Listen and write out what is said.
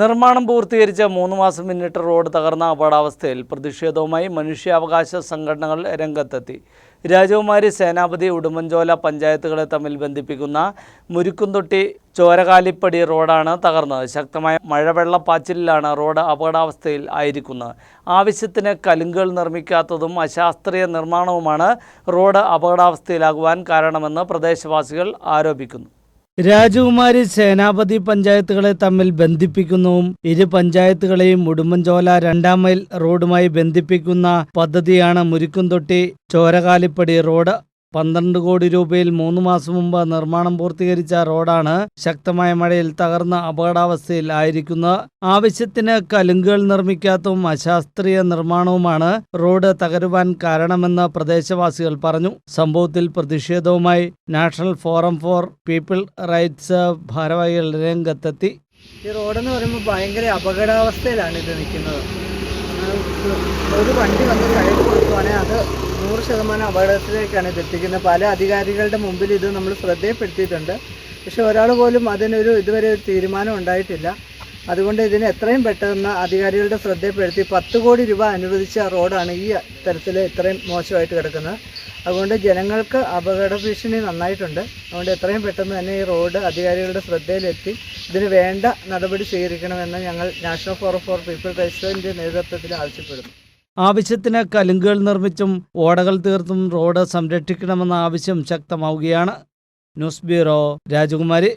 നിർമ്മാണം പൂർത്തീകരിച്ച മൂന്ന് മാസം പിന്നിട്ട് റോഡ് തകർന്ന അപകടാവസ്ഥയിൽ പ്രതിഷേധവുമായി മനുഷ്യാവകാശ സംഘടനകൾ രംഗത്തെത്തി. രാജകുമാരി സേനാപതി ഉടുമ്പൻചോല പഞ്ചായത്തുകളെ തമ്മിൽ ബന്ധിപ്പിക്കുന്ന മുരുക്കുംതൊട്ടി ചോരകാലിപ്പടി റോഡാണ് തകർന്നത്. ശക്തമായ മഴവെള്ളപ്പാച്ചിലാണ് റോഡ് അപകടാവസ്ഥയിൽ ആയിരിക്കുന്നത്. ആവശ്യത്തിന് കലുങ്കുകൾ നിർമ്മിക്കാത്തതും അശാസ്ത്രീയ നിർമ്മാണവുമാണ് റോഡ് അപകടാവസ്ഥയിലാകുവാൻ കാരണമെന്ന് പ്രദേശവാസികൾ ആരോപിക്കുന്നു. രാജകുമാരി സേനാപതി പഞ്ചായത്തുകളെ തമ്മിൽ ബന്ധിപ്പിക്കുന്നതും ഇരു പഞ്ചായത്തുകളെയും ഉടുമ്പൻചോല രണ്ടാം മൈൽ റോഡുമായി ബന്ധിപ്പിക്കുന്ന പദ്ധതിയാണ് മുരിക്കുംതൊട്ടി ചോരകാലിപ്പടി റോഡ് പന്ത്രണ്ട് കോടി രൂപയിൽ മൂന്ന് മാസം മുമ്പ് നിർമ്മാണം പൂർത്തീകരിച്ച റോഡാണ് ശക്തമായ മഴയിൽ തകർന്ന അപകടാവസ്ഥയിൽ ആയിരിക്കുന്നത്. ആവശ്യത്തിന് കലുങ്കുകൾ നിർമ്മിക്കാത്തതും അശാസ്ത്രീയ നിർമ്മാണവുമാണ് റോഡ് തകരുവാൻ കാരണമെന്ന് പ്രദേശവാസികൾ പറഞ്ഞു. സംഭവത്തിൽ പ്രതിഷേധവുമായി National Forum for People Rights ഭാരവാഹികൾ രംഗത്തെത്തി. ഈ റോഡെന്ന് പറയുമ്പോൾ ഭയങ്കര അപകടാവസ്ഥയിലാണ് ഇത് നിൽക്കുന്നത്. ഒരു വണ്ടി വന്ന് കഴിഞ്ഞു കൊടുക്കുവാണെങ്കിൽ അത് നൂറ് ശതമാനം അപകടത്തിലേക്കാണ് ഇത് എത്തിക്കുന്നത്. പല അധികാരികളുടെ മുമ്പിൽ ഇത് നമ്മൾ ശ്രദ്ധയപ്പെടുത്തിയിട്ടുണ്ട്. പക്ഷെ ഒരാൾ പോലും അതിനൊരു ഇതുവരെ ഒരു തീരുമാനം ഉണ്ടായിട്ടില്ല. അതുകൊണ്ട് ഇതിന് എത്രയും പെട്ടെന്ന് അധികാരികളുടെ ശ്രദ്ധയപ്പെടുത്തി പത്ത് കോടി രൂപ അനുവദിച്ച റോഡാണ് ഈ തരത്തിൽ ഇത്രയും മോശമായിട്ട് കിടക്കുന്നത്. അതുകൊണ്ട് ജനങ്ങൾക്ക് അപകട ഭീഷണി നന്നായിട്ടുണ്ട്. അതുകൊണ്ട് എത്രയും പെട്ടെന്ന് തന്നെ ഈ റോഡ് അധികാരികളുടെ ശ്രദ്ധയിലെത്തി. ഇതിന് വേണ്ട നടപടി സ്വീകരിക്കണമെന്ന് ഞങ്ങൾ നാഷണൽ ഫോറം ഫോർ പീപ്പിൾ റൈറ്റ്സിന്റെ നേതൃത്വത്തിൽ ആവശ്യപ്പെടുന്നു. ആവശ്യത്തിന് കലുങ്കുകൾ നിർമ്മിച്ചും ഓടകൾ തീർത്തും റോഡ് സംരക്ഷിക്കണമെന്ന ആവശ്യം ശക്തമാവുകയാണ്. ന്യൂസ് ബ്യൂറോ രാജകുമാരി.